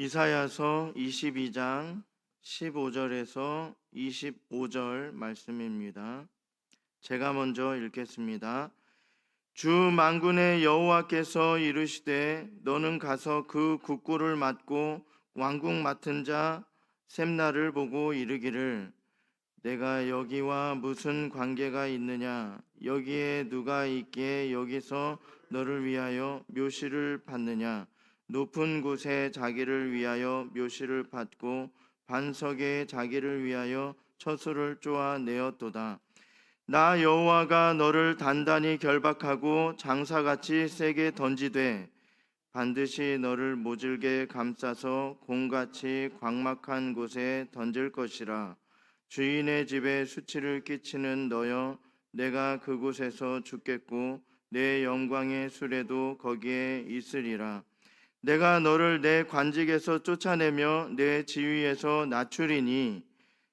이사야서 22장 15절에서 25절 말씀입니다. 제가 먼저 읽겠습니다. 주 만군의 여호와께서 이르시되 너는 가서 그 국고를 맡고 왕국 맡은 자 셈나를 보고 이르기를 내가 여기와 무슨 관계가 있느냐 여기에 누가 있기에 여기서 너를 위하여 묘시를 받느냐 높은 곳에 자기를 위하여 묘시를 받고 반석에 자기를 위하여 처수를 쪼아 내었도다. 나 여호와가 너를 단단히 결박하고 장사같이 세게 던지되 반드시 너를 모질게 감싸서 공같이 광막한 곳에 던질 것이라. 주인의 집에 수치를 끼치는 너여 내가 그곳에서 죽겠고 내 영광의 수레도 거기에 있으리라. 내가 너를 내 관직에서 쫓아내며 내 지위에서 낮추리니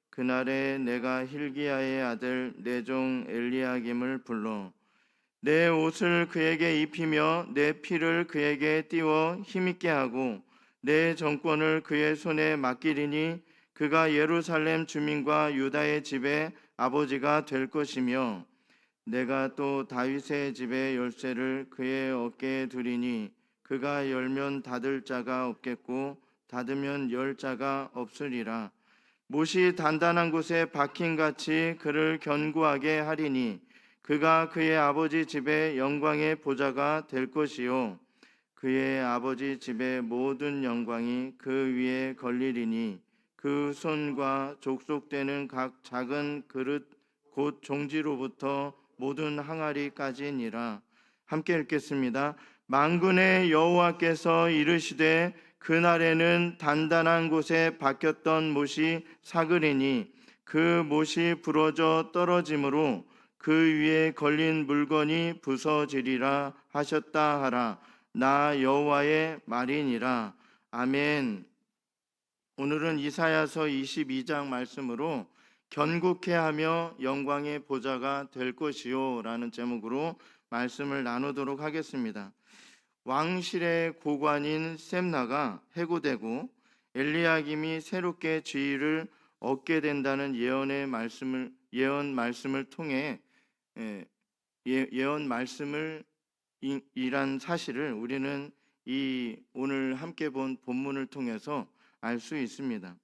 그날에 내가 힐기야의 아들 내종 엘리야김을 불러 내 옷을 그에게 입히며 내 피를 그에게 띄워 힘있게 하고 내 정권을 그의 손에 맡기리니 그가 예루살렘 주민과 유다의 집의 아버지가 될 것이며 내가 또 다윗의 집의 열쇠를 그의 어깨에 두리니 그가 열면 닫을 자가 없겠고 닫으면 열 자가 없으리라. 못이 단단한 곳에 박힌 같이 그를 견고하게 하리니 그가 그의 아버지 집의 영광의 보좌가 될 것이요 그의 아버지 집의 모든 영광이 그 위에 걸리리니 그 손과 족속되는 각 작은 그릇 곧 종지로부터 모든 항아리까지니라 함께 읽겠습니다. 만군의 여호와께서 이르시되 그날에는 단단한 곳에 박혔던 못이 사그리니 그 못이 부러져 떨어짐으로 그 위에 걸린 물건이 부서지리라 하셨다 하라. 나 여호와의 말이니라. 아멘. 오늘은 이사야서 22장 말씀으로 견고케 하며 영광의 보좌가 될 것이요 라는 제목으로 말씀을 나누도록 하겠습니다. 왕실의 고관인 셈나가 해고되고 엘리야김이 새롭게 지위를 얻게 된다는 예언의 말씀을 예언 말씀을 통해 예, 예- 예언 말씀을 이- 이란 사실을 우리는 이 오늘 함께 본 본문을 통해서 알 수 있습니다.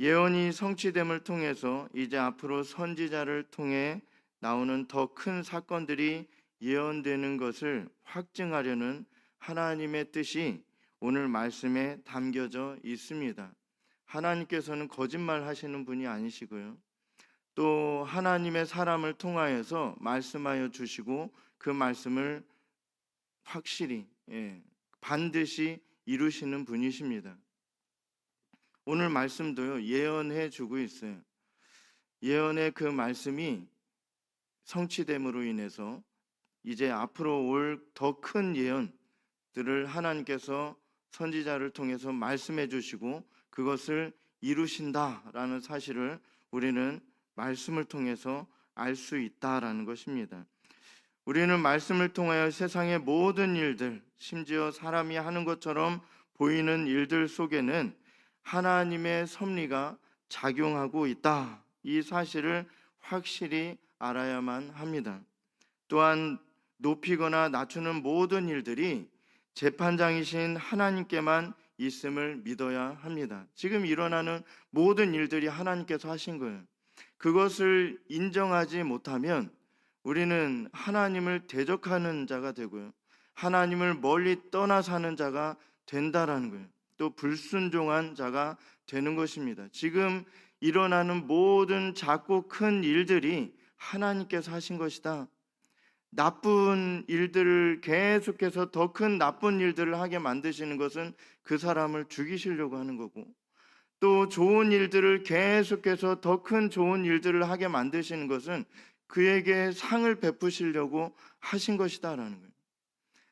예언이 성취됨을 통해서 이제 앞으로 선지자를 통해 나오는 더 큰 사건들이 예언되는 것을 확증하려는 하나님의 뜻이 오늘 말씀에 담겨져 있습니다. 하나님께서는 거짓말 하시는 분이 아니시고요. 또 하나님의 사람을 통하여서 말씀하여 주시고 그 말씀을 확실히 예, 반드시 이루시는 분이십니다. 오늘 말씀도요 예언해 주고 있어요. 예언의 그 말씀이 성취됨으로 인해서 이제 앞으로 올 더 큰 예언 들을 하나님께서 선지자를 통해서 말씀해 주시고 그것을 이루신다라는 사실을 우리는 말씀을 통해서 알 수 있다라는 것입니다. 우리는 말씀을 통하여 세상의 모든 일들, 심지어 사람이 하는 것처럼 보이는 일들 속에는 하나님의 섭리가 작용하고 있다. 이 사실을 확실히 알아야만 합니다. 또한 높이거나 낮추는 모든 일들이 재판장이신 하나님께만 있음을 믿어야 합니다. 지금 일어나는 모든 일들이 하나님께서 하신 거예요. 그것을 인정하지 못하면 우리는 하나님을 대적하는 자가 되고요. 하나님을 멀리 떠나 사는 자가 된다라는 거예요. 또 불순종한 자가 되는 것입니다. 지금 일어나는 모든 작고 큰 일들이 하나님께서 하신 것이다. 나쁜 일들을 계속해서 더 큰 나쁜 일들을 하게 만드시는 것은 그 사람을 죽이시려고 하는 거고 또 좋은 일들을 계속해서 더 큰 좋은 일들을 하게 만드시는 것은 그에게 상을 베푸시려고 하신 것이다라는 거예요.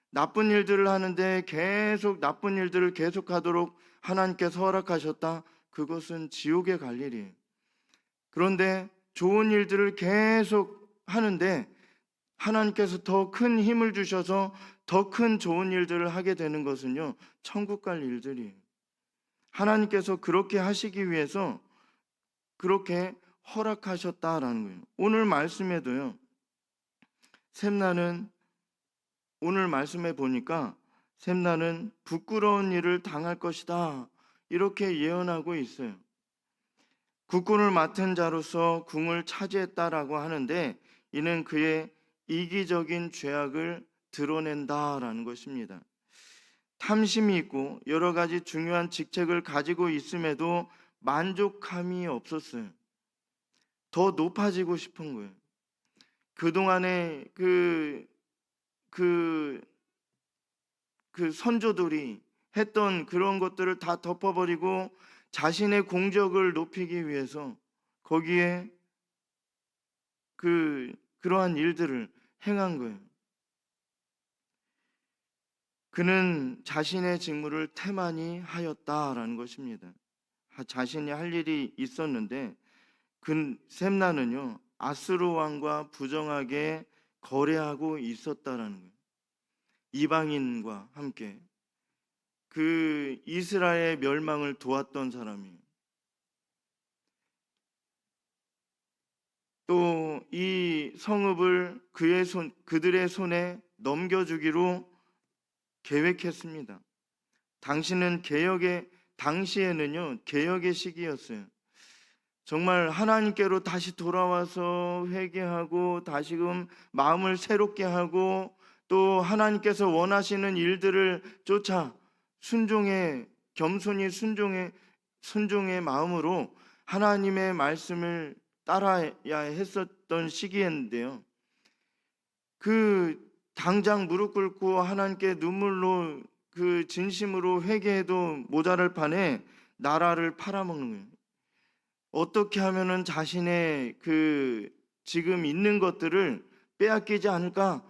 나쁜 일들을 하는데 계속 나쁜 일들을 계속하도록 하나님께서 허락하셨다. 그것은 지옥에 갈 일이에요. 그런데 좋은 일들을 계속 하는데 하나님께서 더 큰 힘을 주셔서 더 큰 좋은 일들을 하게 되는 것은요, 천국 갈 일들이에요. 하나님께서 그렇게 하시기 위해서 그렇게 허락하셨다라는 거예요. 오늘 말씀에도요. 샘나는 오늘 말씀에 보니까 샘나는 부끄러운 일을 당할 것이다. 이렇게 예언하고 있어요. 국군을 맡은 자로서 궁을 차지했다라고 하는데 이는 그의 이기적인 죄악을 드러낸다라는 것입니다. 탐심이 있고 여러 가지 중요한 직책을 가지고 있음에도 만족함이 없었어요. 더 높아지고 싶은 거예요. 그동안에 그, 그, 그 선조들이 했던 그런 것들을 다 덮어버리고 자신의 공적을 높이기 위해서 거기에 그, 그러한 일들을 행한 거예요. 그는 자신의 직무를 태만히 하였다라는 것입니다. 하- 자신이 할 일이 있었는데 그 셈나는요 아스로 왕과 부정하게 거래하고 있었다라는 거예요. 이방인과 함께 그 이스라엘 멸망을 도왔던 사람이에요. 또 이 성읍을 그의 손 그들의 손에 넘겨주기로 계획했습니다. 당신은 개혁의 당시에는요 개혁의 시기였어요. 정말 하나님께로 다시 돌아와서 회개하고 다시금 마음을 새롭게 하고 또 하나님께서 원하시는 일들을 쫓아 순종의 겸손히 순종의 순종의 마음으로 하나님의 말씀을 따라야 했었던 시기였는데요. 그 당장 무릎 꿇고 하나님께 눈물로 그 진심으로 회개해도 모자랄 판에 나라를 팔아먹는 거예요. 어떻게 하면은 자신의 그 지금 있는 것들을 빼앗기지 않을까?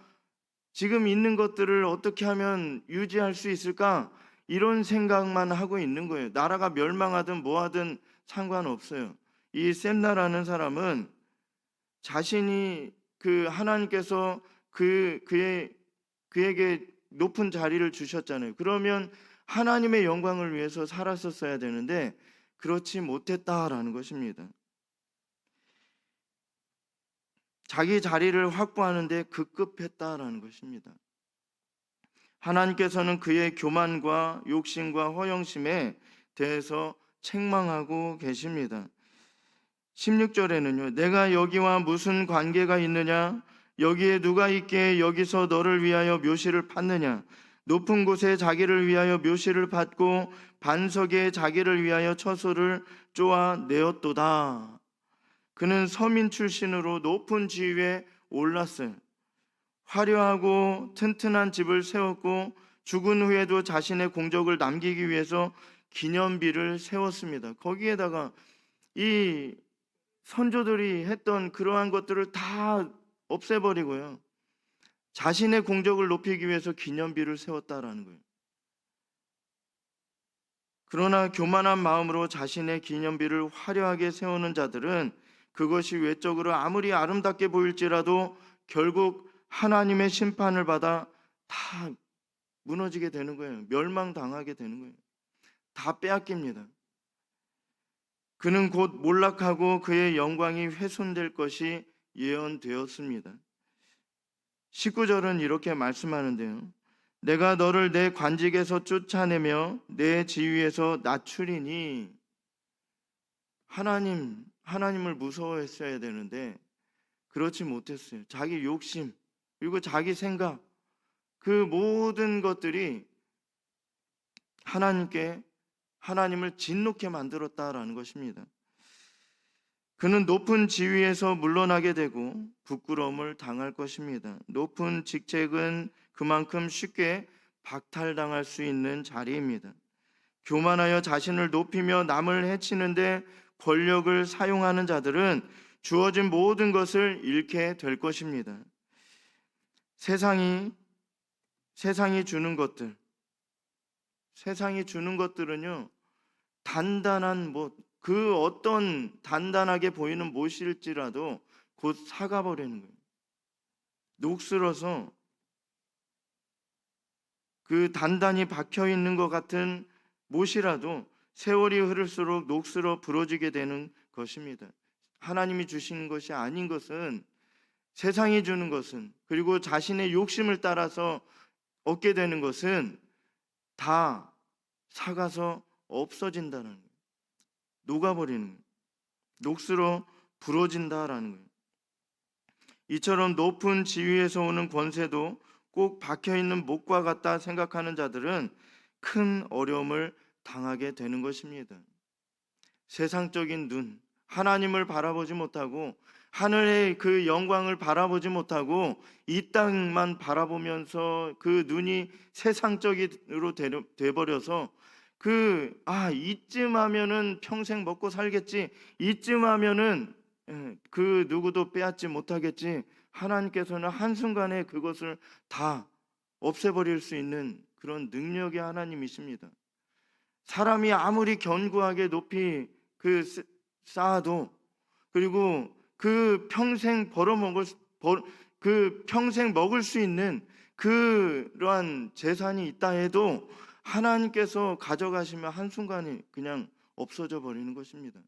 지금 있는 것들을 어떻게 하면 유지할 수 있을까? 이런 생각만 하고 있는 거예요. 나라가 멸망하든 뭐하든 상관없어요. 이 셈나라는 사람은 자신이 그 하나님께서 그 그의 그에게 높은 자리를 주셨잖아요. 그러면 하나님의 영광을 위해서 살았었어야 되는데 그렇지 못했다라는 것입니다. 자기 자리를 확보하는데 급급했다라는 것입니다. 하나님께서는 그의 교만과 욕심과 허영심에 대해서 책망하고 계십니다. 16절에는요. 내가 여기와 무슨 관계가 있느냐? 여기에 누가 있게 여기서 너를 위하여 묘시를 받느냐? 높은 곳에 자기를 위하여 묘시를 받고 반석에 자기를 위하여 처소를 쪼아 내었도다. 그는 서민 출신으로 높은 지위에 올랐어요. 화려하고 튼튼한 집을 세웠고 죽은 후에도 자신의 공적을 남기기 위해서 기념비를 세웠습니다. 거기에다가 이 선조들이 했던 그러한 것들을 다 없애버리고요. 자신의 공적을 높이기 위해서 기념비를 세웠다라는 거예요. 그러나 교만한 마음으로 자신의 기념비를 화려하게 세우는 자들은 그것이 외적으로 아무리 아름답게 보일지라도 결국 하나님의 심판을 받아 다 무너지게 되는 거예요. 멸망당하게 되는 거예요. 다 빼앗깁니다. 그는 곧 몰락하고 그의 영광이 훼손될 것이 예언되었습니다. 19절은 이렇게 말씀하는데요. 내가 너를 내 관직에서 쫓아내며 내 지위에서 낮추리니 하나님 하나님을 무서워했어야 되는데 그렇지 못했어요. 자기 욕심 그리고 자기 생각 그 모든 것들이 하나님께 하나님을 진노케 만들었다라는 것입니다. 그는 높은 지위에서 물러나게 되고 부끄러움을 당할 것입니다. 높은 직책은 그만큼 쉽게 박탈당할 수 있는 자리입니다. 교만하여 자신을 높이며 남을 해치는데 권력을 사용하는 자들은 주어진 모든 것을 잃게 될 것입니다. 세상이 세상이 주는 것들 세상이 주는 것들은요 단단한 뭐 그 어떤 단단하게 보이는 못일지라도 곧 사가 버리는 거예요. 녹슬어서 그 단단히 박혀 있는 것 같은 못이라도 세월이 흐를수록 녹슬어 부러지게 되는 것입니다. 하나님이 주시는 것이 아닌 것은 세상이 주는 것은 그리고 자신의 욕심을 따라서 얻게 되는 것은 다 사가서 없어진다는 거예요. 녹아버리는. 녹슬어 부러진다라는. 이처럼 높은 지위에서 오는 권세도 꼭 박혀 있는 목과 같다 생각하는 자들은 큰 어려움을 당하게 되는 것입니다. 세상적인 눈, 하나님을 바라보지 못하고 하늘의 그 영광을 바라보지 못하고 이 땅만 바라보면서 그 눈이 세상적으로 돼 버려서 그 아 이쯤 하면은 평생 먹고 살겠지 이쯤 하면은 예, 그 누구도 빼앗지 못하겠지 하나님께서는 한순간에 그것을 다 없애버릴 수 있는 그런 능력의 하나님이십니다. 사람이 아무리 견고하게 높이 그 쓰- 쌓아도 그리고 그 평생 벌어먹을 그 평생 먹을 수 있는 그러한 재산이 있다 해도 하나님께서 가져가시면 한순간에 그냥 없어져 버리는 것입니다.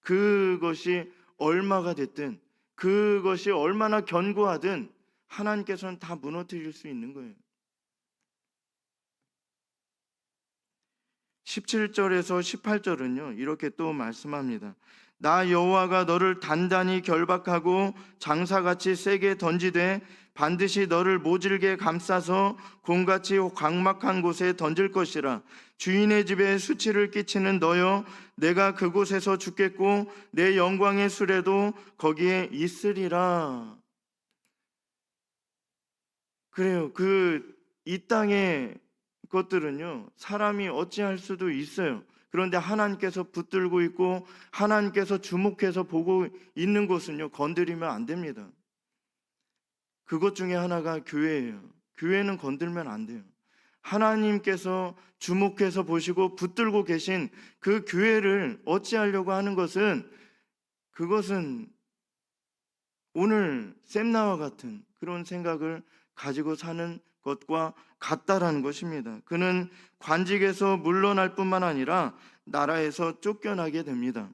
그것이 얼마가 됐든 그것이 얼마나 견고하든 하나님께서는 다 무너뜨릴 수 있는 거예요. 17절에서 18절은요. 이렇게 또 말씀합니다. 나 여호와가 너를 단단히 결박하고 장사같이 세게 던지되 반드시 너를 모질게 감싸서 곰같이 광막한 곳에 던질 것이라. 주인의 집에 수치를 끼치는 너여 내가 그곳에서 죽겠고 내 영광의 수레도 거기에 있으리라. 그래요. 그 이 땅의 것들은요 사람이 어찌할 수도 있어요 그런데 하나님께서 붙들고 있고 하나님께서 주목해서 보고 있는 곳은요 건드리면 안 됩니다. 그것 중에 하나가 교회예요. 교회는 건들면 안 돼요. 하나님께서 주목해서 보시고 붙들고 계신 그 교회를 어찌하려고 하는 것은 그것은 오늘 샘나와 같은 그런 생각을 가지고 사는 것과 같다라는 것입니다. 그는 관직에서 물러날 뿐만 아니라 나라에서 쫓겨나게 됩니다.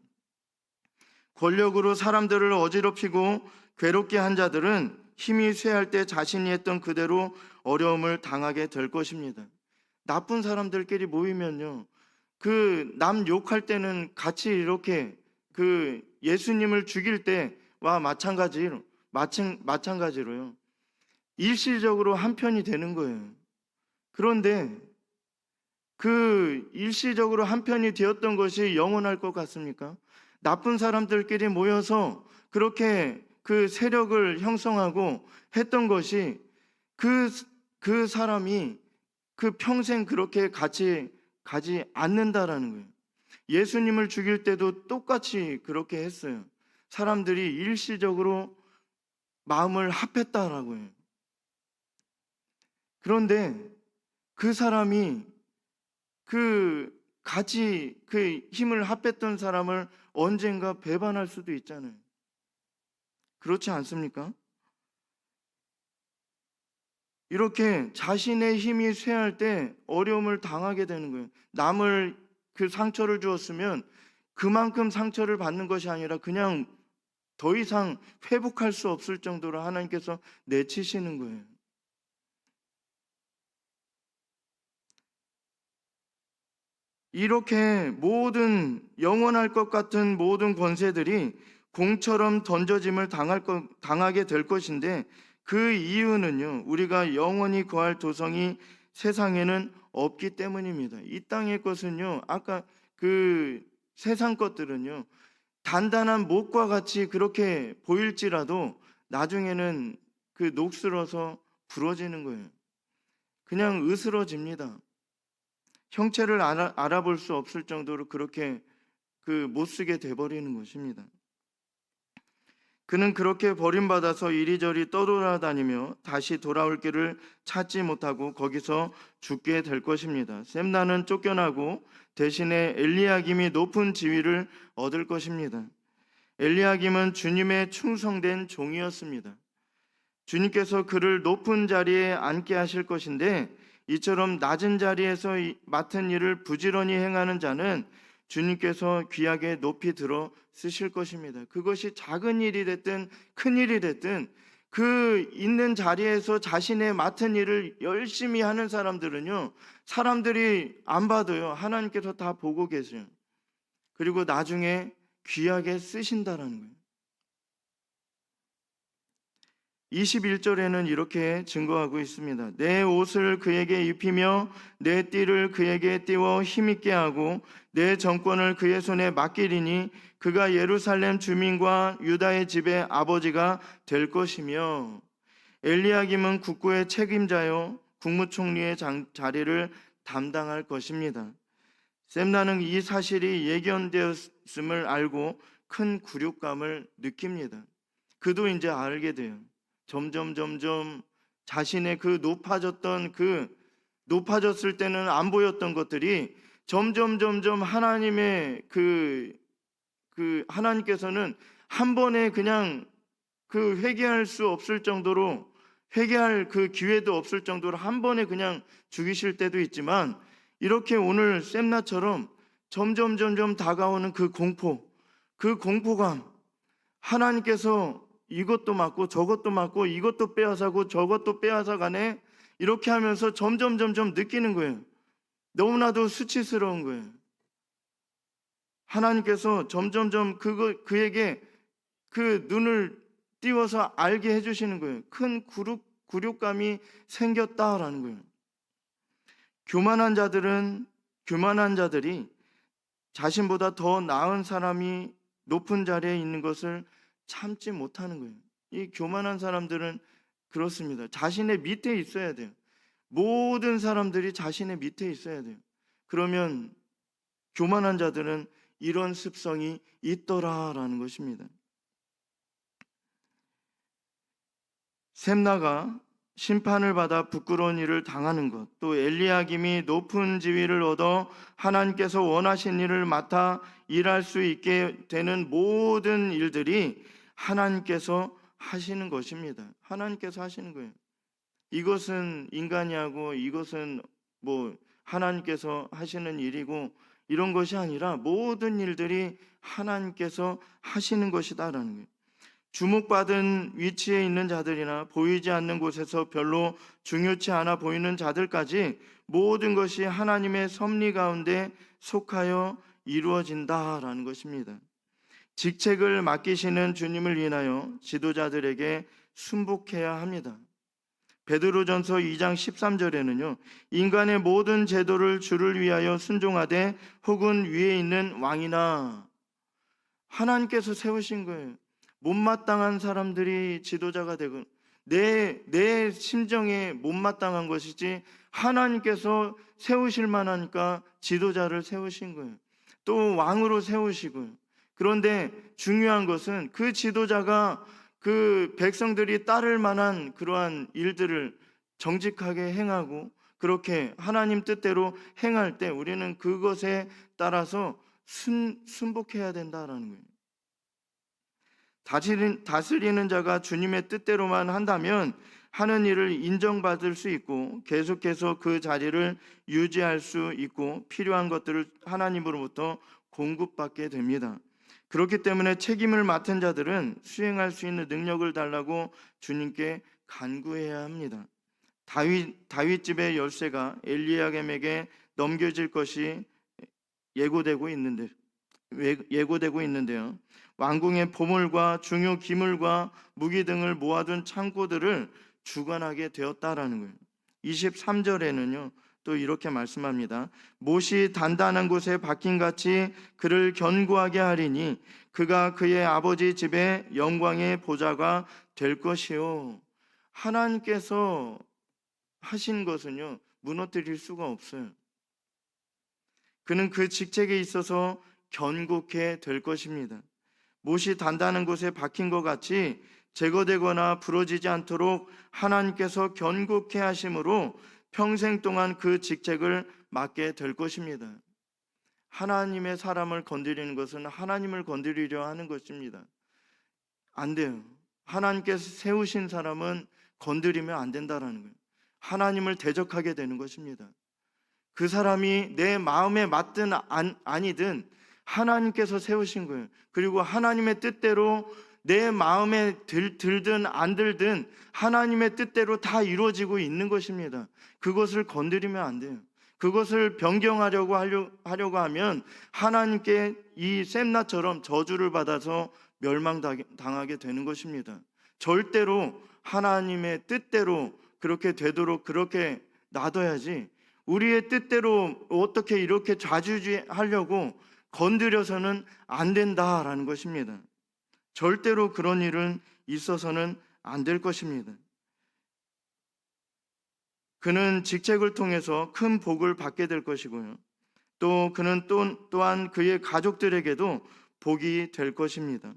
권력으로 사람들을 어지럽히고 괴롭게 한 자들은 힘이 쇠할 때 자신이 했던 그대로 어려움을 당하게 될 것입니다. 나쁜 사람들끼리 모이면요. 그 남 욕할 때는 같이 이렇게 그 예수님을 죽일 때와 마찬가지로 마찬, 마찬가지로요. 일시적으로 한편이 되는 거예요. 그런데 그 일시적으로 한편이 되었던 것이 영원할 것 같습니까? 나쁜 사람들끼리 모여서 그렇게 그 세력을 형성하고 했던 것이 그, 그 사람이 그 평생 그렇게 같이 가지 않는다라는 거예요. 예수님을 죽일 때도 똑같이 그렇게 했어요. 사람들이 일시적으로 마음을 합했다라고 해요. 그런데 그 사람이 그 같이 그 힘을 합했던 사람을 언젠가 배반할 수도 있잖아요. 그렇지 않습니까? 이렇게 자신의 힘이 쇠할 때 어려움을 당하게 되는 거예요. 남을 그 상처를 주었으면 그만큼 상처를 받는 것이 아니라 그냥 더 이상 회복할 수 없을 정도로 하나님께서 내치시는 거예요. 이렇게 모든 영원할 것 같은 모든 권세들이 공처럼 던져짐을 당할 것, 당하게 될 것인데 그 이유는요, 우리가 영원히 거할 도성이 세상에는 없기 때문입니다. 이 땅의 것은요, 아까 그 세상 것들은요, 단단한 목과 같이 그렇게 보일지라도 나중에는 그 녹슬어서 부러지는 거예요. 그냥 으스러집니다. 형체를 알아, 알아 볼 수 없을 정도로 그렇게 그 못 쓰게 돼 버리는 것입니다. 그는 그렇게 버림받아서 이리저리 떠돌아다니며 다시 돌아올 길을 찾지 못하고 거기서 죽게 될 것입니다. 셈나는 쫓겨나고 대신에 엘리야김이 높은 지위를 얻을 것입니다. 엘리야김은 주님의 충성된 종이었습니다. 주님께서 그를 높은 자리에 앉게 하실 것인데 이처럼 낮은 자리에서 이- 맡은 일을 부지런히 행하는 자는 주님께서 귀하게 높이 들어 쓰실 것입니다. 그것이 작은 일이 됐든 큰 일이 됐든 그 있는 자리에서 자신의 맡은 일을 열심히 하는 사람들은요, 사람들이 안 봐도요, 하나님께서 다 보고 계세요. 그리고 나중에 귀하게 쓰신다라는 거예요. 21절에는 이렇게 증거하고 있습니다. 내 옷을 그에게 입히며 내 띠를 그에게 띄워 힘있게 하고 내 정권을 그의 손에 맡기리니 그가 예루살렘 주민과 유다의 집의 아버지가 될 것이며 엘리야김은 국고의 책임자요 국무총리의 장- 자리를 담당할 것입니다. 셈나는 이 사실이 예견되었음을 알고 큰 굴욕감을 느낍니다. 그도 이제 알게 돼요. 점점 점점 자신의 그 높아졌던 그 높아졌을 때는 안 보였던 것들이 점점 점점 하나님의 그, 그 하나님께서는 한 번에 그냥 그 회개할 수 없을 정도로 회개할 그 기회도 없을 정도로 한 번에 그냥 죽이실 때도 있지만 이렇게 오늘 셈나처럼 점점 점점 다가오는 그 공포, 그 공포감 하나님께서 이것도 맞고 저것도 맞고 이것도 빼앗아고 저것도 빼앗아 가네 이렇게 하면서 점점 점점 느끼는 거예요. 너무나도 수치스러운 거예요. 하나님께서 점점점 그거 그에게 그 눈을 띄워서 알게 해주시는 거예요. 큰 굴욕, 굴욕감이 생겼다라는 거예요. 교만한 자들은 교만한 자들이 자신보다 더 나은 사람이 높은 자리에 있는 것을 참지 못하는 거예요. 이 교만한 사람들은 그렇습니다. 자신의 밑에 있어야 돼요. 모든 사람들이 자신의 밑에 있어야 돼요. 그러면 교만한 자들은 이런 습성이 있더라라는 것입니다. 셈나가 심판을 받아 부끄러운 일을 당하는 것, 또 엘리야김이 높은 지위를 얻어 하나님께서 원하신 일을 맡아 일할 수 있게 되는 모든 일들이 하나님께서 하시는 것입니다. 하나님께서 하시는 거예요. 이것은 인간이 하고 이것은 뭐 하나님께서 하시는 일이고 이런 것이 아니라 모든 일들이 하나님께서 하시는 것이다라는 거예요. 주목받은 위치에 있는 자들이나 보이지 않는 곳에서 별로 중요치 않아 보이는 자들까지 모든 것이 하나님의 섭리 가운데 속하여 이루어진다라는 것입니다. 직책을 맡기시는 주님을 인하여 지도자들에게 순복해야 합니다. 베드로전서 2장 13절에는요. 인간의 모든 제도를 주를 위하여 순종하되 혹은 위에 있는 왕이나 하나님께서 세우신 거예요. 못마땅한 사람들이 지도자가 되고 내, 내 심정에 못마땅한 것이지 하나님께서 세우실 만하니까 지도자를 세우신 거예요. 또 왕으로 세우시고요. 그런데 중요한 것은 그 지도자가 그 백성들이 따를 만한 그러한 일들을 정직하게 행하고 그렇게 하나님 뜻대로 행할 때 우리는 그것에 따라서 순, 순복해야 된다라는 거예요. 다스리는, 다스리는 자가 주님의 뜻대로만 한다면 하는 일을 인정받을 수 있고 계속해서 그 자리를 유지할 수 있고 필요한 것들을 하나님으로부터 공급받게 됩니다. 그렇기 때문에 책임을 맡은 자들은 수행할 수 있는 능력을 달라고 주님께 간구해야 합니다. 다윗 다윗 집의 열쇠가 엘리야겜에게 넘겨질 것이 예고되고 있는데 예고되고 있는데요. 왕궁의 보물과 중요 기물과 무기 등을 모아둔 창고들을 주관하게 되었다라는 거예요. 23절에는요. 또 이렇게 말씀합니다. 못이 단단한 곳에 박힌 같이 그를 견고하게 하리니 그가 그의 아버지 집의 영광의 보좌가 될 것이요. 하나님께서 하신 것은요. 무너뜨릴 수가 없어요. 그는 그 직책에 있어서 견고케 될 것입니다. 못이 단단한 곳에 박힌 것 같이 제거되거나 부러지지 않도록 하나님께서 견고케 하심으로 평생 동안 그 직책을 맡게 될 것입니다. 하나님의 사람을 건드리는 것은 하나님을 건드리려 하는 것입니다. 안 돼요. 하나님께서 세우신 사람은 건드리면 안 된다라는 거예요. 하나님을 대적하게 되는 것입니다. 그 사람이 내 마음에 맞든 안, 아니든 하나님께서 세우신 거예요. 그리고 하나님의 뜻대로 내 마음에 들, 들든 안 들든 하나님의 뜻대로 다 이루어지고 있는 것입니다. 그것을 건드리면 안 돼요. 그것을 변경하려고 하려, 하려고 하면 하나님께 이 셈나처럼 저주를 받아서 멸망당하게 되는 것입니다. 절대로 하나님의 뜻대로 그렇게 되도록 그렇게 놔둬야지 우리의 뜻대로 어떻게 이렇게 좌지우지하려고 건드려서는 안 된다라는 것입니다. 절대로 그런 일은 있어서는 안 될 것입니다. 그는 직책을 통해서 큰 복을 받게 될 것이고요. 또 그는 또, 또한 그의 가족들에게도 복이 될 것입니다.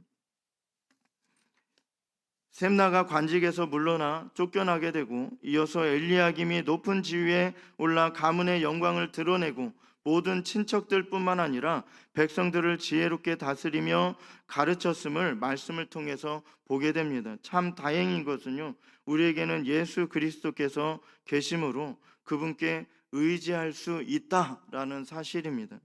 셈나가 관직에서 물러나 쫓겨나게 되고 이어서 엘리야김이 높은 지위에 올라 가문의 영광을 드러내고 모든 친척들뿐만 아니라 백성들을 지혜롭게 다스리며 가르쳤음을 말씀을 통해서 보게 됩니다. 참 다행인 것은요. 우리에게는 예수 그리스도께서 계심으로 그분께 의지할 수 있다라는 사실입니다.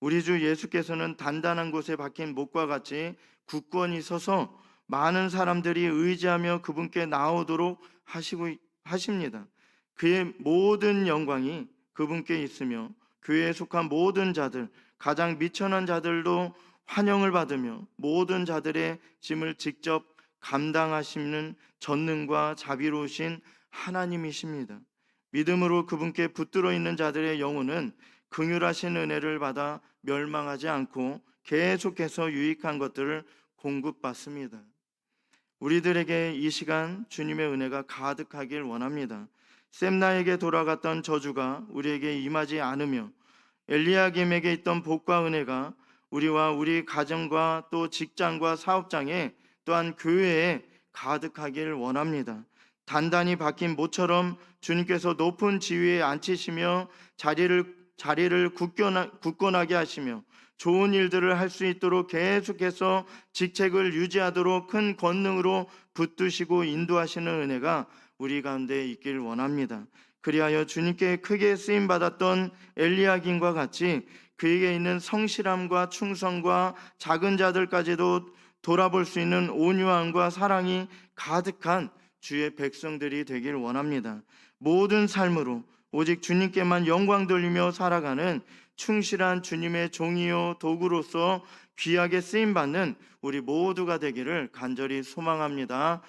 우리 주 예수께서는 단단한 곳에 박힌 목과 같이 굳건히 서서 많은 사람들이 의지하며 그분께 나오도록 하시고 하십니다. 그의 모든 영광이 그분께 있으며 교회에 속한 모든 자들, 가장 미천한 자들도 환영을 받으며 모든 자들의 짐을 직접 감당하시는 전능과 자비로우신 하나님이십니다. 믿음으로 그분께 붙들어 있는 자들의 영혼은 긍휼하신 은혜를 받아 멸망하지 않고 계속해서 유익한 것들을 공급받습니다. 우리들에게 이 시간 주님의 은혜가 가득하길 원합니다. 셈나에게 돌아갔던 저주가 우리에게 임하지 않으며 엘리야김에게 있던 복과 은혜가 우리와 우리 가정과 또 직장과 사업장에 또한 교회에 가득하길 원합니다. 단단히 박힌 모처럼 주님께서 높은 지위에 앉히시며 자리를 자리를 굳건하, 굳건하게 하시며 좋은 일들을 할 수 있도록 계속해서 직책을 유지하도록 큰 권능으로 붙드시고 인도하시는 은혜가 우리 가운데 있길 원합니다. 그리하여 주님께 크게 쓰임 받았던 엘리야긴과 같이 그에게 있는 성실함과 충성과 작은 자들까지도 돌아볼 수 있는 온유함과 사랑이 가득한 주의 백성들이 되길 원합니다. 모든 삶으로 오직 주님께만 영광 돌리며 살아가는 충실한 주님의 종이요 도구로서 귀하게 쓰임 받는 우리 모두가 되기를 간절히 소망합니다.